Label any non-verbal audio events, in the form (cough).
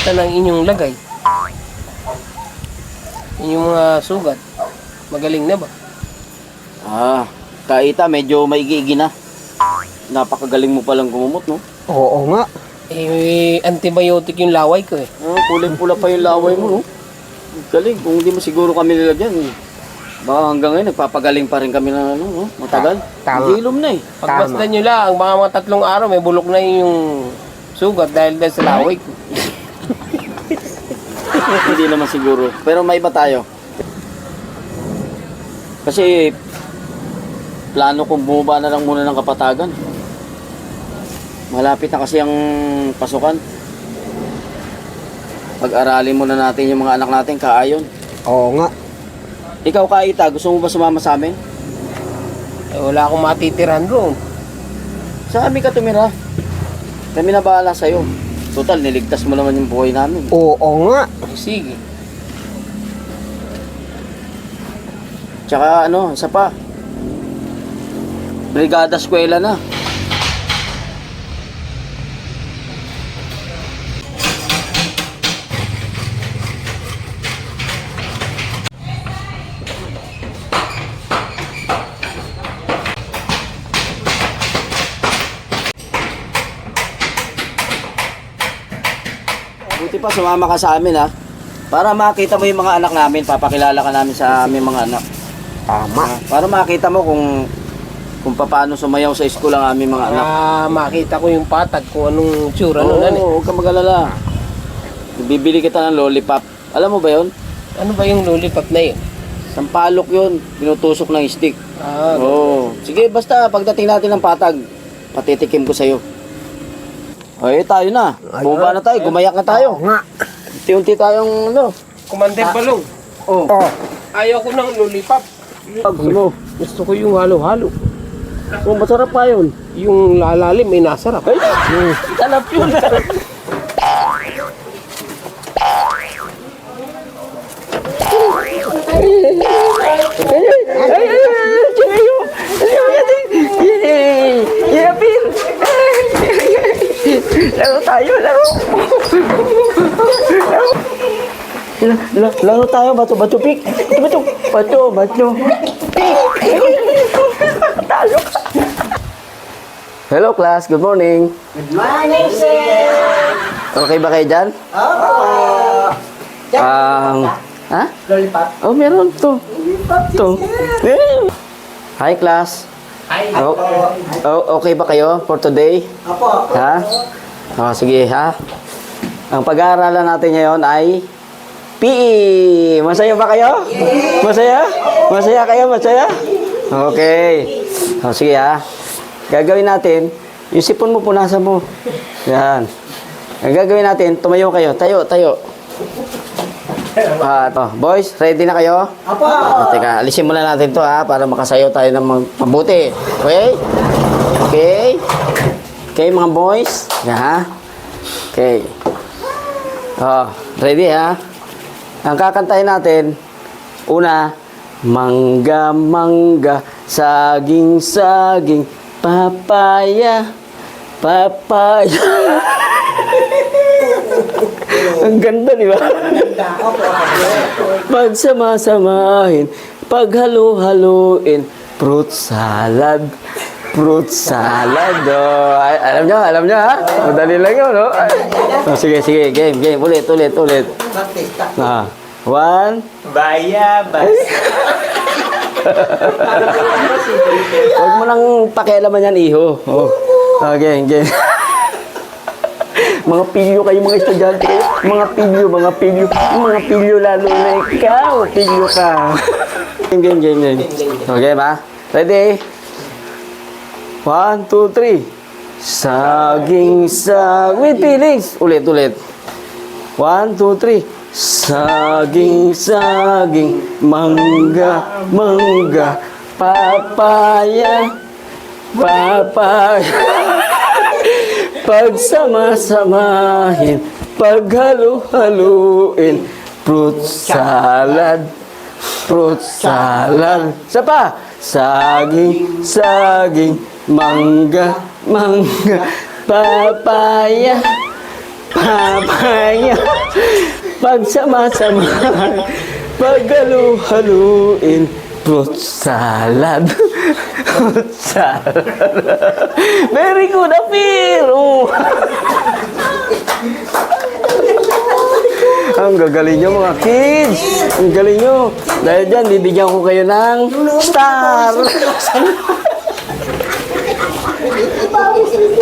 Kamusta ng inyong lagay? Inyong mga sugat? Magaling na ba? Ah, kaita, medyo maigi na. Napakagaling mo palang gumumot, no? Oo nga. Eh, antibiotic yung laway ko eh. Ah, kulay-pula pa yung laway mo, no? Galing, kung hindi mo siguro kami nilagyan, eh. baka hanggang ngayon, nagpapagaling pa rin kami na, ano, no? Matagal. Tama. Hilom na eh. Pagbasta nyo lang, mga mga tatlong araw, may bulok na yung sugat dahil dahil sa laway ko. Hindi naman siguro. Pero may iba tayo. Kasi, plano kong bumaba na lang muna ng kapatagan. Malapit na kasi ang pasukan. Pag-aralin muna natin yung mga anak natin, kaayon. Oo nga. Ikaw, Kaita, gusto mo ba sumama sa amin? Eh, wala akong matitirahan roon. Sa amin ka tumira. Kami na bahala sa'yo. Total, niligtas mo naman yung buhay namin. Oo nga. Sige. Tsaka ano, isa pa. Brigada eskwela na. Buti pa sumama ka sa amin ha. Para makita mo yung mga anak namin, papakilala ka namin sa aming mga anak. Tama. Ah, para makita mo kung kung paano sumayaw sa school ang aming mga anak. Para makita ko yung patag kung anong tsura Oo, nun. Ano, huwag ka mag-alala. Bibili kita ng lollipop. Alam mo ba yon? ano ba yung lollipop na yun? Sampalok yun. Pinutusok ng stick. Ah, Oo. Sige, basta pagdating natin ng patag, patitikim ko sa'yo. Ay, tayo na. Bumaba na tayo. Gumayak na tayo. Oo nga. Unti-unti tayong ano. Commander Balong, Oh. Oo. ayaw ko ng lollipop. Ano? Gusto ko yung halo-halo. Oh, masarap pa yun. Yung lalalim may nasarap. Ay, talap yun. Laro, tayo, bato, bato, pik. Bato, bato, bato, Pik. Talo ka. Hello class, good morning. Good morning, sir. Okay ba kayo dyan? Opo. Um, ha? Lollipop. Oh, meron to. To. Eh. Hi class. Ay, Oh, oh, okay ba kayo for today? Opo. Ha? Oh, sige ha. Ang pag-aaralan natin ngayon ay PE. Masaya ba kayo? Masaya? Masaya kayo? Masaya? Okay. Oh, sige ha. Gagawin natin, yung sipon mo punasan mo. Yan. Ang gagawin natin, tumayo kayo. Tayo, tayo. Ah, to. Boys, ready na kayo? Opo. Oh, teka, alisin muna natin to ha para makasayaw tayo ng mabuti. Okay? Okay? Okay mga boys? Yan ha? Okay. Oh, ready ha? Ang kakantahin natin, una, mangga, mangga, saging, saging, papaya, papaya. (laughs) Ang ganda, di ba? (laughs) Pagsama-samahin, paghalo-haloin, fruit salad, fruit salad. Oh, ay, alam nyo, alam nyo ha? Madali lang yun, no? Ay. Oh, sige, sige, game, game. Ulit, ulit, ulit. Ah, one. bayabas. Huwag mo nang pakialaman yan, iho. Oh. Okay, game. mga pilyo kayo, mga estudyante kayo. Mga pilyo, mga pilyo. Mga pilyo lalo na ikaw. Pilyo ka. Game, game, game, game. Okay ba? Ready? One, two, three. Saging, sag... With feelings. Ulit, ulit. One, two, three. Saging, saging, mangga, mangga, papaya, papaya. (laughs) Pagsama-samahin, paghalo-haluin, fruit salad, fruit salad. Isa pa, saging, saging, mangga, mangga, papaya, Papaya. Pagsama-sama. Paghalu-haluin. Fruit salad. Fruit salad. Very good, Apir. Oh. Ang gagaling nyo mga kids. Ang galing nyo. Dahil dyan, bibigyan ko kayo ng star. Anak baru.